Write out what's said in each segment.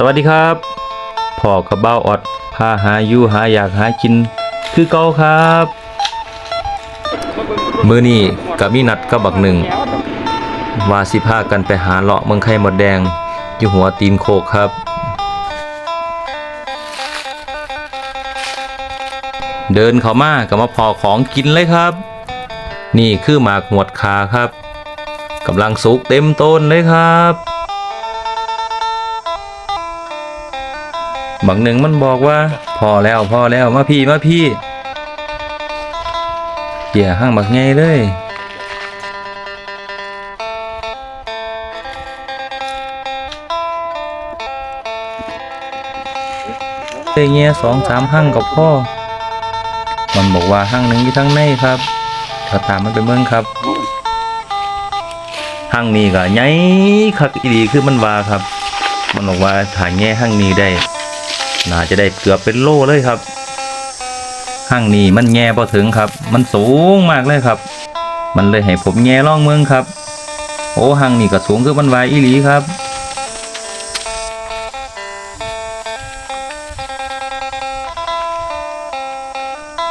สวัสดีครับพ่อกับเบ้าออดพาหาอยู่หาอยากหากิน คือเก่าครับมือนี้กับมีนัดกับบักหนึ่งว่าสิพากันไปหาเลาะเมืองไข่หมดแดง อยู่หัวตีนโคกครับ เดินเขามากับมาพอของกินเลยครับ นี่คือหมากหมวดคาครับกำลังสุกเต็มต้นเลยครับ บางหนึ่งมันบอกว่า พอแล้วพอแล้วมาพี่มาพี่เกี่ยห้างบักไงเลยเฮ้ยเงี้ยสองสามห้างกับพ่อ มันบอกว่าห้างหนึ่งอยู่ทั้งในครับก็ตามมันไปเมืองครับห้างนี้ก็ใหญ่คักอีดีคือมันว่าครับ มันบอกว่าถ่ายแง่ห้างนี้ได้ น่าจะได้เกือบเป็นโลเลยครับห้างนี้มันแง่พอถึงครับ มันสูงมากเลยครับ มันเลยให้ผมแง่ล่องเมืองครับ โอ้ห้างนี้ก็สูงคือมันวายอีหลีครับ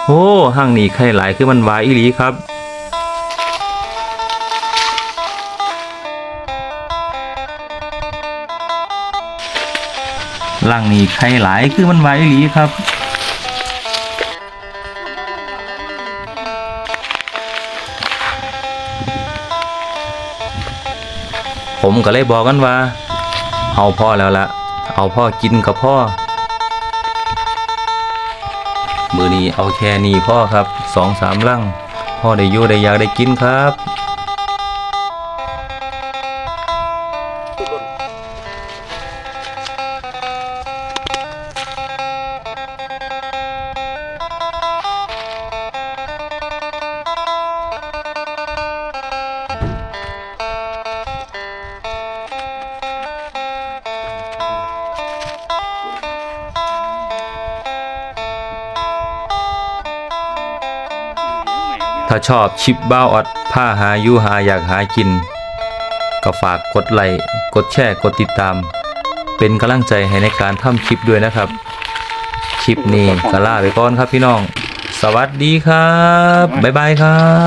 โอ้ห้างนี้ใครหลายคือมันวายอีหลีครับ ล่างนี้ใครหลายคือมันวายอีหลีครับผมก็เลยบอกกันว่า เอาพ่อแล้วละเอาพ่อกินกับพ่อ มือนี้เอาแค่นี้พ่อครับสองสามลังพ่อได้อยู่ได้อยากได้กินครับ ถ้าชอบชิปบ้าออดผ้าหายู่หาอยากหากิน ก็ฝากกดไลค์กดแชร์กดติดตาม เป็นกำลังใจให้ในการทำคลิปด้วยนะครับ คลิปนี้ก็ลาไปก่อนครับพี่น้อง สวัสดีครับ บ๊ายบายครับ